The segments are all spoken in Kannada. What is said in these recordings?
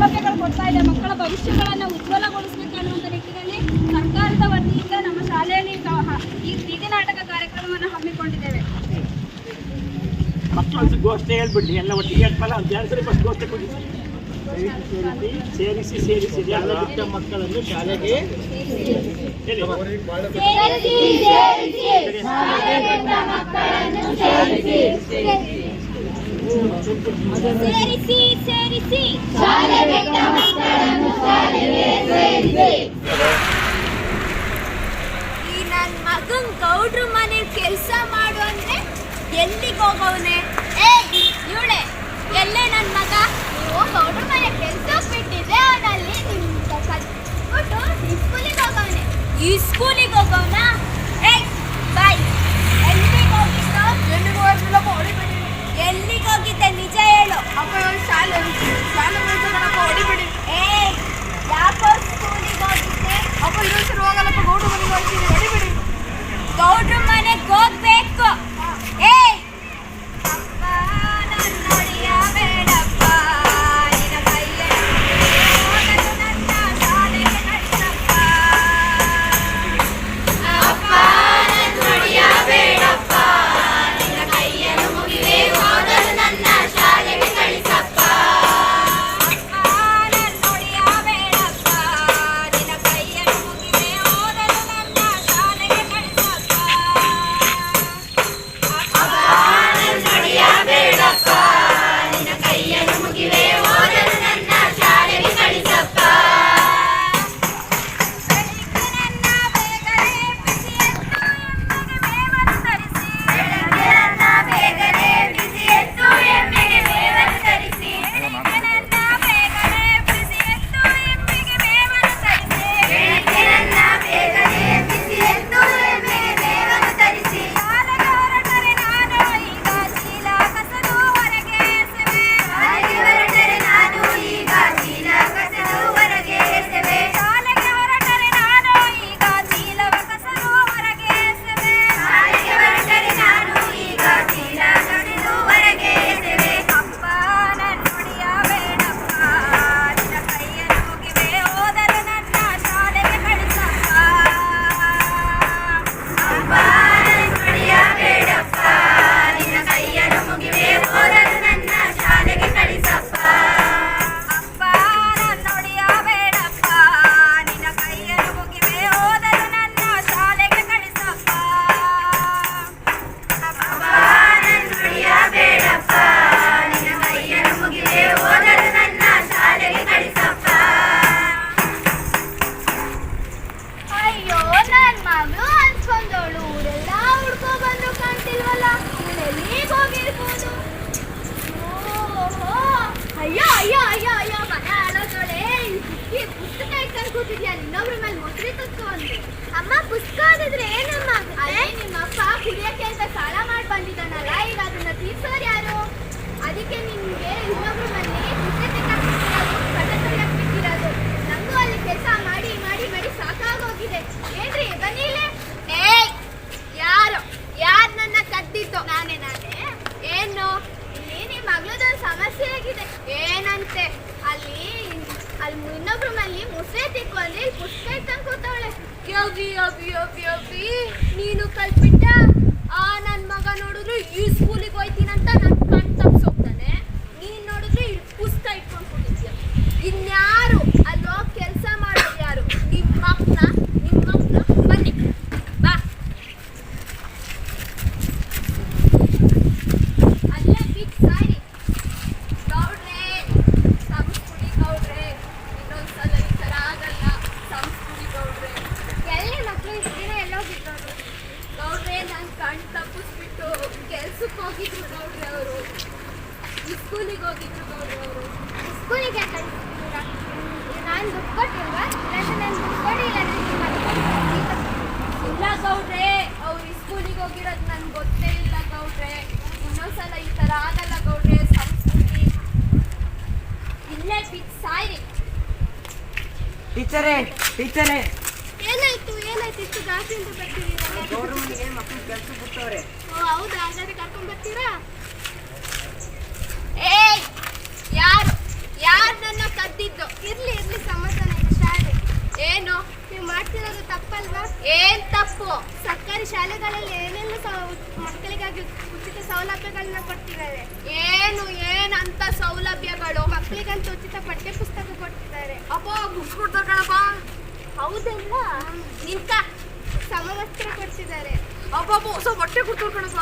ಸೌಲಭ್ಯಗಳು ಕೊಡ್ತಾ ಇದೆ. ಮಕ್ಕಳ ಭವಿಷ್ಯಗಳನ್ನು ಉಜ್ವಲಗೊಳಿಸಬೇಕು ಅನ್ನುವಂಥ ನಿಟ್ಟಿನಲ್ಲಿ ಸರ್ಕಾರದ ವತಿಯಿಂದ ನಮ್ಮ ಶಾಲೆಯಲ್ಲಿ ಈ ಬೀದಿ ನಾಟಕ ಕಾರ್ಯಕ್ರಮವನ್ನು ಹಮ್ಮಿಕೊಂಡಿದ್ದೇವೆ. ಮಕ್ಕಳು ಗೋಷ್ಠಿ ಹೇಳ್ಬಿಡಿ ಎಲ್ಲ ಒಟ್ಟಿಗೆ ಹೇಳ್ತಲ್ಲ ಒಂದು ಎರಡು ಸರಿ ಫಸ್ಟ್ ಗೋಷ್ಠಿ ಕೊಡಿ ಸೇರಿಸಿ ಸೇರಿಸಿ ಎಲ್ಲ ಮಕ್ಕಳನ್ನು ಶಾಲೆಗೆ ಹೇಳಿ. ಸೇರಿಸಿ ಸೇರಿಸಿ. ಈ ನನ್ನ ಮಗನ್ ಗೌಡ್ರು ಮನೆ ಕೆಲಸ ಮಾಡು ಅಂದ್ರೆ ಎಲ್ಲಿಗೆ ಹೋಗವನೆ? ಏ, ಇವಳೆ, ಎಲ್ಲೇ ನನ್ನ ಮಗ? ನೀವು ಗೌಡ್ರು ಮನೆ ಕೆಲಸ ಬಿಟ್ಟಿದ್ದೆ ಅವನಲ್ಲಿ. ನಿಮ್ಗೆ ಕಟ್ಬಿಟ್ಟು ಈ ಸ್ಕೂಲಿಗೆ ಹೋಗವನೆ. ಈ ಸ್ಕೂಲಿಗೆ ಹೋಗವನ? ಏನಮ್ಮ ಅದೇ ನಿಮ್ಮ ಅಪ್ಪ ಕುಡಿಯಕ್ಕೆ ಅಂತ ಸಾಲ ಮಾಡಿ ಬಂದಿದ್ದಾನಲ್ಲ ಈಗ ಅದನ್ನ ತೀರ್ಸೋರು ಯಾರು? ಅದಕ್ಕೆ ನಿಮ್ಗೆ ಇನ್ನೊಬ್ರು ಮನೆ ಬಿಟ್ಟಿರೋದು. ನಂಗೂ ಅಲ್ಲಿ ಕೆಲಸ ಮಾಡಿ ಮಾಡಿ ಮಾಡಿ ಸಾಕಾಗೋಗಿದೆ. ಏನ್ರಿ, ಬನ್ನಿ ಇಲ್ಲಿ. ಏಯ್, ಯಾರು? ಯಾರು ನನ್ನ ಕದ್ದಿತ್ತು ನಾನೇ ನಾನೇ. ಏನು? ಇಲ್ಲಿ ನಿಮ್ಮ ಮಗಳದೊಂದು ಸಮಸ್ಯೆ ಆಗಿದೆ. ಏನಂತೆ? ಅಲ್ಲಿ ಅಲ್ಲಿ ಇನ್ನೊಬ್ರ ಮಲ್ಲಿ ಮುಸೆ ತಿಕ್ಕು ಅಂದ್ರೆ ಇಲ್ಲಿ ಪುಸ್ತಕ ಇಟ್ಟಂಗ್ ಕೂತವಳೆ ಯೋಗಿ ಯೋಗಿ ಯೋಗಿ ಯೋಗಿ ನೀನು ಕಲ್ಪಿಟ್ಟ ಆ ನನ್ನ ಮಗ ನೋಡಿದ್ರು ಈ ಸ್ಕೂಲಿಗೆ ಹೋಯ್ತೀನಂತ ನನ್ ಕಣ್ ತಪ್ಸೋಗ್ತಾನೆ ನೀನ್ ನೋಡಿದ್ರೆ ಇಲ್ಲಿ ಪುಸ್ತಕ ಇಟ್ಕೊಂಡು ಕೂತಿದ್ಯ ಇನ್ಯಾರು ಅಲ್ಲಿ ಹೋಗಿ ಕೆಲಸ ಮಾಡೋದು ಯಾರು ನಿಮ್ಮ ಮಕ್ಕಳ ನಿಮ್ಮ ಮಕ್ಕಳು ಬನ್ನಿ ಬಾ ಅಲ್ಲೇ ಬಿಟ್ಟು ಸಾರಿ ಗೌಡ್ರೆ ಸಂಸ್ಕೃತಿ ಗೌಡ್ರೆ ಇನ್ನೊಂದ್ಸಲ ಈ ಥರ ಆಗಲ್ಲ ಸಂಸ್ಕೃತಿ ಗೌಡ್ರೆ ಎಲ್ಲಿ ಮಕ್ಕಳು ಇಷ್ಟು ದಿನ ಎಲ್ಲೋಗಿದ್ರು ಗೌಡ್ರೆ ನನ್ನ ಕಣ್ ತಪ್ಪಿಸ್ಬಿಟ್ಟು ಕೆಲ್ಸಕ್ಕೆ ಹೋಗಿದ್ರು ಗೌಡ್ರೆ ಅವರು ಸ್ಕೂಲಿಗೆ ಹೋಗಿದ್ರು ಅವರು. ಸ್ಕೂಲಿಗೆ ಕಳಿಸ್ತೀರಾ ನಾನು ದುಡ್ಡು ಕೊಟ್ಟಿಲ್ವಾ ಇಲ್ಲಾಂದ್ರೆ ನಾನು ದುಡ್ಡು ಕೊಡಿ ಇಲ್ಲ ಗೌಡ್ರೆ ಅವ್ರು ಸ್ಕೂಲಿಗೆ ಹೋಗಿರೋದು ನನ್ಗೆ ಗೊತ್ತೇ ಇಲ್ಲ ಗೌಡ್ರೆ. ಇನ್ನೊಂದ್ಸಲ ಈ ಥರ ಆಗಲ್ಲ ಗೌಡ್ರೆ ಸಂಸ್ಕೃತಿ. ಇಲ್ಲೇ ಬಿಟ್ಟು ಸಾಯ್ರಿ. ಟೀಚರೇ ಟೀಚರೇ. ಏನಾಯ್ತು ಏನಾಯ್ತು ಇಷ್ಟು ಜಾಸ್ತಿ ಅಂತ ಬರ್ತೀವಿ ಮಕ್ಕಳು ಕೆಲಸ ಬಿಟ್ಟವ್ರೆ ಓ ಹೌದಾ? ಹಾಗಾದ್ರೆ ಕರ್ಕೊಂಡ್ ಬರ್ತೀರಾ ಏಯ್ ಯಾರು ಯಾರು ನನ್ನ ಕದ್ದಿದ್ದು ಏನ್ ತಪ್ಪು ಸರ್ಕಾರಿ ಶಾಲೆಗಳಲ್ಲಿ ಏನೆಲ್ಲ ಮಕ್ಕಳಿಗಾಗಿ ಉಚಿತ ಸೌಲಭ್ಯಗಳನ್ನ ಕೊಟ್ಟಿದ್ದಾರೆ ಏನು ಏನಂತ ಸೌಲಭ್ಯಗಳು? ಮಕ್ಕಳಿಗಂತ ಉಚಿತ ಪಠ್ಯ ಪುಸ್ತಕ ಕೊಟ್ಟಿದ್ದಾರೆ ಅಪ್ಪ ಬುಕ್ಸ್ ಕೊಡ್ತಾರೆ ಕಣಪ್ಪ ಹೌದಲ್ಲ? ನಿಂತ. ಸಮವಸ್ತ್ರ ಕೊಡ್ತಿದ್ದಾರೆ. ಅಪ್ಪ ಹೊಸ ಬಟ್ಟೆ ಕೊಡ್ತಾರೆ ಕಣಪ್ಪ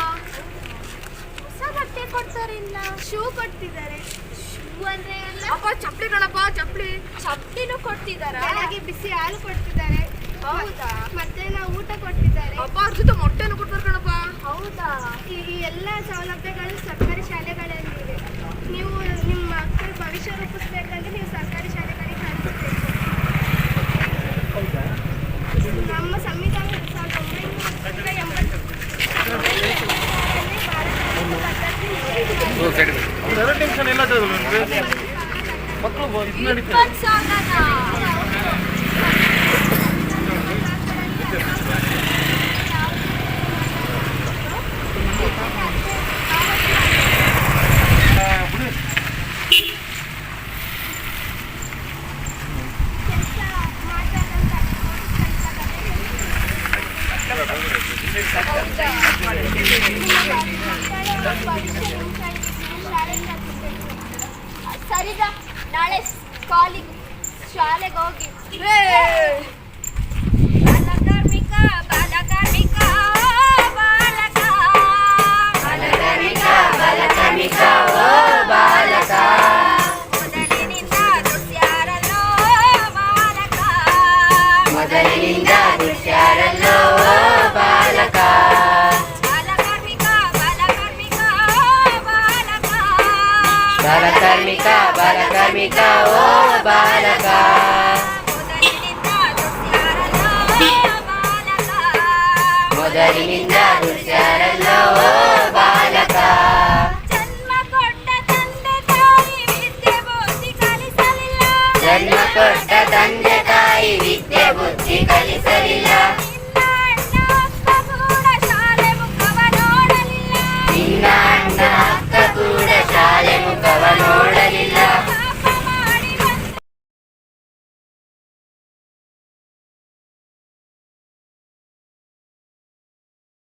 ಹೊಸ ಬಟ್ಟೆ ಕೊಡ್ತಾರಿಲ್ಲ. ಶೂ ಕೊಡ್ತಿದ್ದಾರೆ. ಶೂ ಅಂದ್ರೆ ಅಪ್ಪ ಚಪ್ಪಲಿ ಕಣಪ್ಪ ಚಪ್ಪಲಿ. ಚಪ್ಪಲಿನೂ ಕೊಡ್ತಿದ್ದಾರೆ? ಹಾಗೆ ಬಿಸಿ ಹಾಲು ಕೊಡ್ತಿದ್ದಾರೆ. ಮತ್ತೆ ನಾವು ಊಟ ಕೊಟ್ಟಿದ್ದಾರೆ. ಅಪ್ಪ ಅದ್ರ ಜೊತೆ ಮೊಟ್ಟೆನೂ ಕೊಡ್ತಾರೆ ಕಣಪ್ಪ ಹೌದಾ? ಈ ಎಲ್ಲ ಸೌಲಭ್ಯಗಳು ಸರ್ಕಾರಿ ಇದೆ ನೀವು ನಿಮ್ಮ ಮಕ್ಕಳ ಭವಿಷ್ಯ ರೂಪಿಸ್ಬೇಕಂದ್ರೆ ನೀವು ಸರ್ಕಾರಿ ಶಾಲೆಗಳಿಗೆ ಕಳಿಸಬೇಕು ನಮ್ಮ ಸಂವಿಧಾನ ಸಾವಿರದ ಒಂಬೈನೂರ ಎಂಬತ್ತು ಮಕ್ಕಳು ಇದು ನಡೀತಾರೆ ನಾಳೆ ಕಾಲಿಗೆ ಶಾಲೆಗೆ ಹೋಗಿ. ಬಾಲಕಾರ್ಮಿಕ ಬಾಲಕಾರ್ಮಿಕ ಓ ಬಾಲಕ ಮೊದಲಿನಿಂದ ದುಡ್ಯಾರಲ್ಲೋ